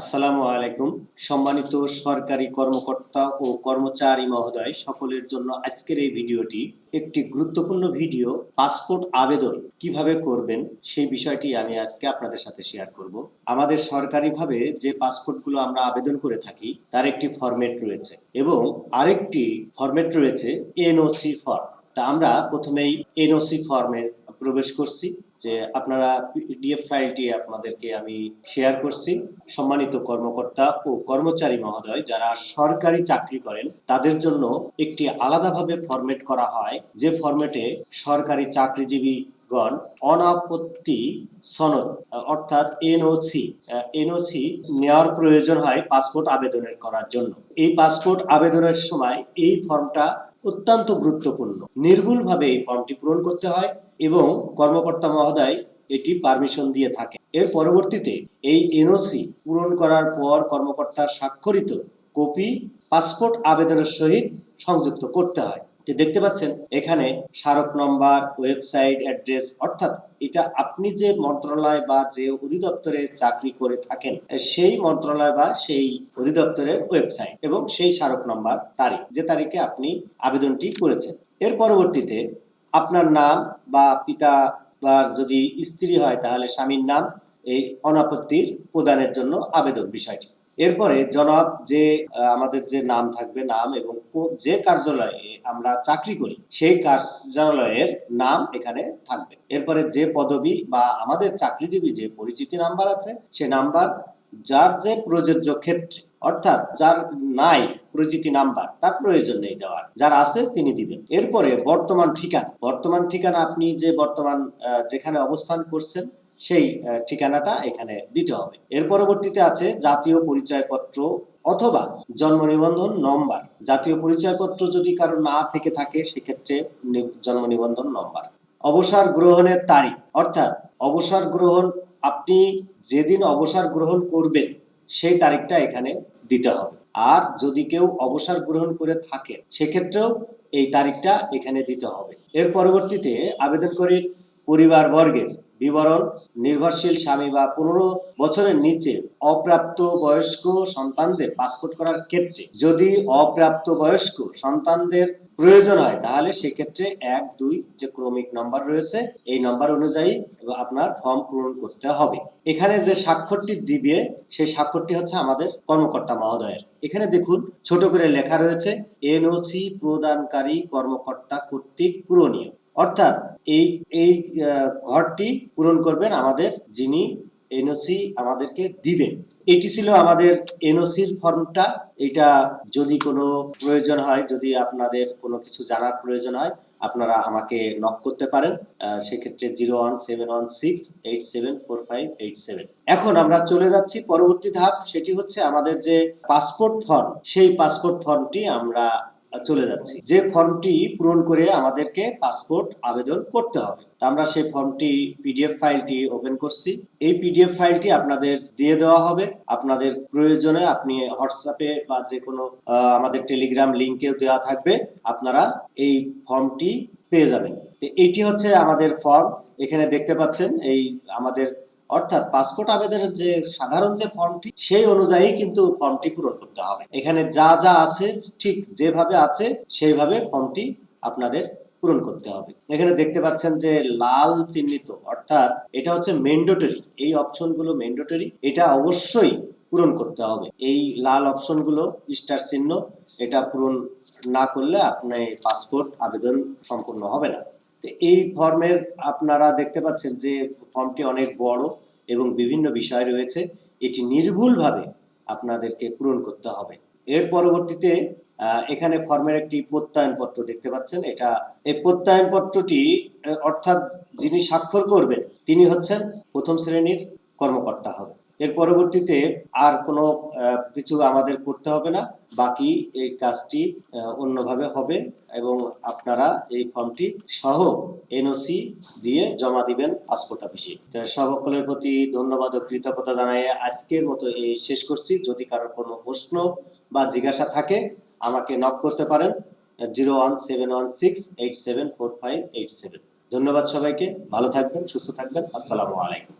আসসালামু আলাইকুম। সম্মানিত সরকারি কর্মকর্তা ও কর্মচারী মহোদয়, সকলের জন্য আজকের এই ভিডিওটি একটি গুরুত্বপূর্ণ ভিডিও, পাসপোর্ট আবেদন কীভাবে করবেন সেই বিষয়টি আমি আজকে আপনাদের সাথে শেয়ার করব। আমাদের সরকারিভাবে যে পাসপোর্টগুলো আমরা আবেদন করে থাকি, তার একটি ফরম্যাট রয়েছে এবং আরেকটি ফরম্যাট রয়েছে এনওসি ফর্ম তা আমরা প্রথমেই এনওসি ফর্মে প্রবেশ করছি যে আপনারা পিডিএফ ফাইলটি আপনাদেরকে আমি শেয়ার করছি। সম্মানিত কর্মকর্তা ও কর্মচারী মহোদয়, যারা সরকারি চাকরি করেন, তাদের জন্য একটি আলাদাভাবে ফরম্যাট করা হয়। যে ফরম্যাটে সরকারি চাকরিজীবী গণ অনাপত্তি সনদ, অর্থাৎ এনওসি এনওসি নেওয়ার প্রয়োজন হয় পাসপোর্ট আবেদনের করার জন্য। এই পাসপোর্ট আবেদনের সময় এই ফর্মটা অত্যন্ত গুরুত্বপূর্ণ। নির্ভুলভাবে এই ফর্মটি পূরণ করতে হয় এবং কর্মকর্তা মহোদয় এটি পারমিশন দিয়ে থাকে এর পরবর্তীতে এই এনওসি পূরণ করার পর কর্মকর্তার স্বাক্ষরিত কপি, পাসপোর্ট আবেদনের সহিত সংযুক্ত করতে হয়। যে দেখতে পাচ্ছেন, এখানে স্মারক নম্বর, ওয়েবসাইট অ্যাড্রেস, অর্থাৎ এটা আপনি যে মন্ত্রণালয় বা যে অধিদপ্তরে চাকরি করে থাকেন, সেই মন্ত্রণালয় বা সেই অধিদপ্তরের ওয়েবসাইট এবং সেই স্মারক নম্বর তারিখ, যে তারিখে আপনি আবেদনটি করেছেন। এর পরবর্তীতে আপনার নাম বা পিতা বা যদি স্ত্রী হয়, তাহলে স্বামীর নাম, এই অনাপত্তির প্রদানের জন্য আবেদন বিষয়টি। এরপরে জনাব যে আমাদের যে নাম থাকবে নাম এবং যে কার্যালয়ে আমরা চাকরি করি, সেই কার্যালয়ের নাম এখানে থাকবে। এরপরে যে পদবি বা আমাদের চাকরিজীবী যে পরিচিতি নাম্বার আছে, সে নাম্বার যার যে প্রযোজ্য ক্ষেত্রে, অর্থাৎ যার নাই পরিচিতি নাম্বার, তার প্রয়োজন নেই দেওয়ার, যার আছে তিনি দিবেন। এরপরে বর্তমান ঠিকানা বর্তমান ঠিকানা আপনি যে বর্তমান যেখানে অবস্থান করছেন সেই ঠিকানাটা এখানে দিতে হবে। এর পরবর্তীতে আছে জাতীয় পরিচয়পত্র অথবা জন্ম নিবন্ধন নম্বর। জাতীয় পরিচয়পত্র যদি কারও না থেকে থাকে, সেক্ষেত্রে জন্ম নিবন্ধন নম্বর। অবসর গ্রহণের তারিখ, অর্থাৎ অবসর গ্রহণ, আপনি যেদিন অবসর গ্রহণ করবেন, সেই তারিখটা এখানে দিতে হবে। আর যদি কেউ অবসর গ্রহণ করে থাকে, সেক্ষেত্রেও এই তারিখটা এখানে দিতে হবে। এর পরবর্তীতে আবেদনকারীর পরিবার বর্গের বিবরণ নির্ভরশীল স্বামী বা পনেরো বছরের নিচে অপ্রাপ্ত বয়স্ক সন্তানদের পাসপোর্ট করার ক্ষেত্রে যদি অপ্রাপ্ত বয়স্ক সন্তানদের প্রয়োজন হয়, তাহলে সেক্ষেত্রে এক, দুই যে ক্রমিক নাম্বার রয়েছে, এই নাম্বার অনুযায়ী আপনার ফর্ম পূরণ করতে হবে। এখানে যে স্বাক্ষরটি দিবে, সেই স্বাক্ষরটি হচ্ছে আমাদের কর্মকর্তা মহোদয়ের। এখানে দেখুন, ছোট করে লেখা রয়েছে, এনওসি প্রদানকারী কর্মকর্তা কর্তৃক পূরণীয়। অর্থাৎ এই এই ঘরটি পূরণ করবেন আমাদের যিনি এনওসি আমাদেরকে দিবেন। এটি ছিল আমাদের এনওসির ফর্মটা। এটা যদি কোনো প্রয়োজন হয়, যদি আপনাদের কোনো কিছু জানার প্রয়োজন হয়, আপনারা আমাকে নক করতে পারেন। সেক্ষেত্রে zero one seven one six eight seven four five eight seven. এখন আমরা চলে যাচ্ছি পরবর্তী ধাপ। সেটি হচ্ছে আমাদের যে পাসপোর্ট ফর্ম, সেই পাসপোর্ট ফর্মটি আমরা চলে যাচ্ছি। যে ফর্মটি পূরণ করে আমাদেরকে পাসপোর্ট আবেদন করতে হবে। তা আমরা সেই ফর্মটি পিডিএফ ফাইলটি ওপেন করছি। এই পিডিএফ ফাইলটি আপনাদের দিয়ে দেওয়া হবে। আপনাদের প্রয়োজনে আপনি হোয়াটসঅ্যাপে বা যে কোনো আমাদের টেলিগ্রাম লিংকেও দেওয়া থাকবে। আপনারা এই ফর্মটি পেয়ে যাবেন। তো এইটি হচ্ছে আমাদের ফর্ম। এখানে দেখতে পাচ্ছেন এই আমাদের অর্থাৎ পাসপোর্ট আবেদনের যে সাধারণ যে ফর্মটি সেই অনুযায়ী কিন্তু ফর্মটি পূরণ করতে হবে। এখানে যা যা আছে, ঠিক যেভাবে আছে, সেইভাবে ফর্মটি আপনাদের পূরণ করতে হবে। এখানে দেখতে পাচ্ছেন যে লাল চিহ্নিত, অর্থাৎ এটা হচ্ছে মেন্ডেটরি এই অপশনগুলো মেন্ডেটরি এটা অবশ্যই পূরণ করতে হবে। এই লাল অপশনগুলো স্টার চিহ্ন, এটা পূরণ না করলে আপনার পাসপোর্ট আবেদন সম্পূর্ণ হবে না। তো এই ফর্মের আপনারা দেখতে পাচ্ছেন যে ফর্মটি অনেক বড় এবং বিভিন্ন বিষয় রয়েছে। এটি নির্ভুলভাবে আপনাদেরকে পূরণ করতে হবে। এর পরবর্তীতে এখানে ফর্মের একটি প্রত্যয়নপত্র দেখতে পাচ্ছেন। এটা, এই প্রত্যয়নপত্রটি অর্থাৎ যিনি স্বাক্ষর করবেন, তিনি হচ্ছেন প্রথম শ্রেণির কর্মকর্তা হবে। এর পরবর্তীতে আর কোনো কিছু আমাদের করতে হবে না। বাকি এই কাজটি অন্যভাবে হবে এবং আপনারা এই ফর্মটি সহ এনওসি দিয়ে জমা দিবেন পাসপোর্ট অফিসে। সকলের প্রতি ধন্যবাদ ও কৃতজ্ঞতা জানাই আজকের মতো এই শেষ করছি। যদি কারোর কোনো প্রশ্ন বা জিজ্ঞাসা থাকে, আমাকে নক করতে পারেন। Zero one seven one six eight seven four five eight seven. ধন্যবাদ সবাইকে। ভালো থাকবেন, সুস্থ থাকবেন। আসসালামু আলাইকুম।